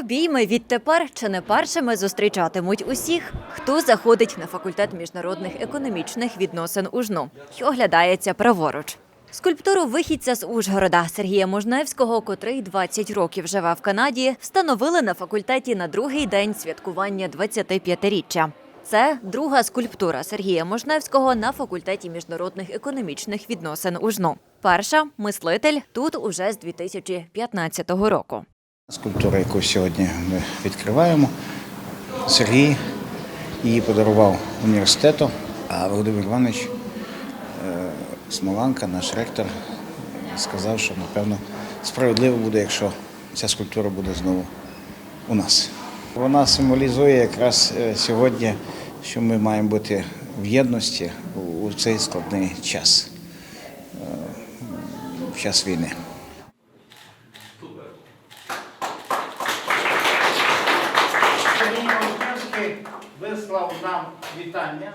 Обійми відтепер чи не першими зустрічатимуть усіх, хто заходить на факультет міжнародних економічних відносин УЖНУ і оглядається праворуч. Скульптуру вихідця з Ужгорода Сергія Можневського, котрий 20 років живе в Канаді, встановили на факультеті на другий день святкування 25-річчя. Це друга скульптура Сергія Можневського на факультеті міжнародних економічних відносин УЖНУ. Перша мислитель тут уже з 2015 року. Скульптура, яку сьогодні ми відкриваємо, Сергій її подарував університету, а Володимир Іванович е, Смоланка, наш ректор, сказав, що напевно справедливо буде, якщо ця скульптура буде знову у нас. Вона символізує якраз е, сьогодні, що ми маємо бути в єдності у- цей складний час, е, в час війни. Вислав нам вітання.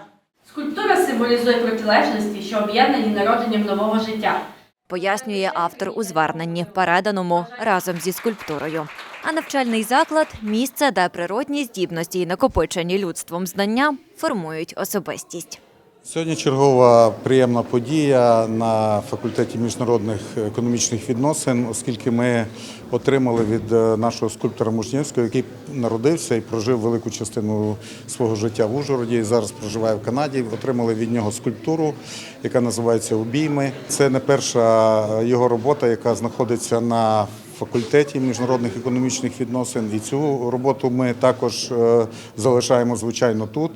Скульптура символізує протилежності, що об'єднані народженням нового життя. Пояснює автор у зверненні, переданому разом зі скульптурою. А навчальний заклад місце, де природні здібності і накопичені людством знання формують особистість. Сьогодні чергова приємна подія на факультеті міжнародних економічних відносин, оскільки ми отримали від е, нашого скульптора Мужнєвського, який народився і прожив велику частину свого життя в Ужгороді і зараз проживає в Канаді. Отримали від нього скульптуру, яка називається Обійми. Це не перша його робота, яка знаходиться на факультеті міжнародних економічних відносин. І цю роботу ми також е, залишаємо звичайно тут.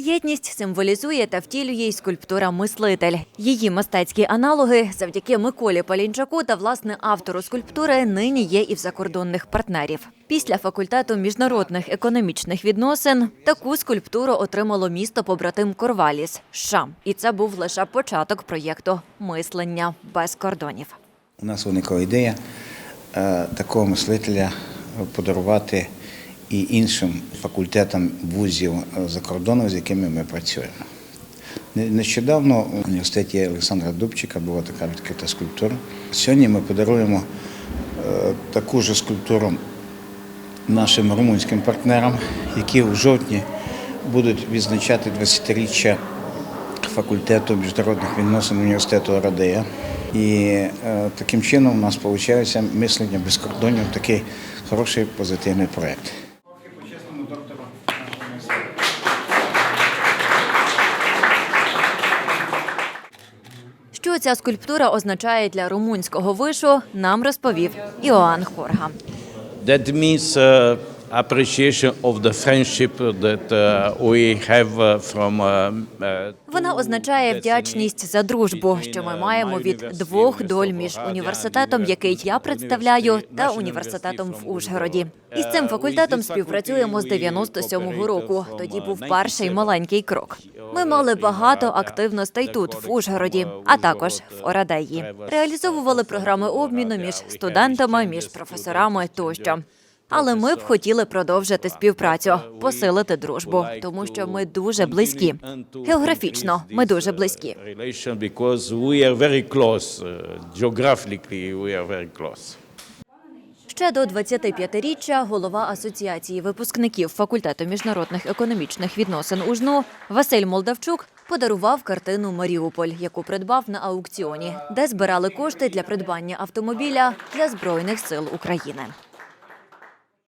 Єдність символізує та втілює й скульптура Мислитель. Її мистецькі аналоги завдяки Миколі Палінчаку та власне автору скульптури нині є і в закордонних партнерів. Після факультету міжнародних економічних відносин таку скульптуру отримало місто побратим Корваліс США. І це був лише початок проєкту мислення без кордонів. У нас виникла ідея е, такого мислителя подарувати і іншим факультетам вузів е, за кордоном, з якими ми працюємо. Нещодавно в університеті Олександра Дубчика була така відкрита скульптура. Сьогодні ми подаруємо е, таку ж скульптуру нашим румунським партнерам, які в жовтні будуть відзначати 20-річчя факультету міжнародних відносин університету Радея. І е, таким чином у нас виходить мислення без кордонів, такий хороший позитивний проєкт. Що ця скульптура означає для румунського вишу, нам розповів Іоанн Хорга. That means uh, appreciation of the friendship that uh, we have uh, from uh, Вона означає вдячність за дружбу, що ми маємо від двох доль між університетом, який я представляю, та університетом в Ужгороді. І з цим факультетом співпрацюємо з 97-го року. Тоді був перший маленький крок. Ми мали багато активностей тут, в Ужгороді, а також в Орадеї. Реалізовували програми обміну між студентами, між професорами тощо. Але ми б хотіли продовжити співпрацю, посилити дружбу, тому що ми дуже близькі. Географічно ми дуже близькі. Ще до 25-річчя голова асоціації випускників факультету міжнародних економічних відносин УЖНУ Василь Молдавчук подарував картину Маріуполь, яку придбав на аукціоні, де збирали кошти для придбання автомобіля для збройних сил України.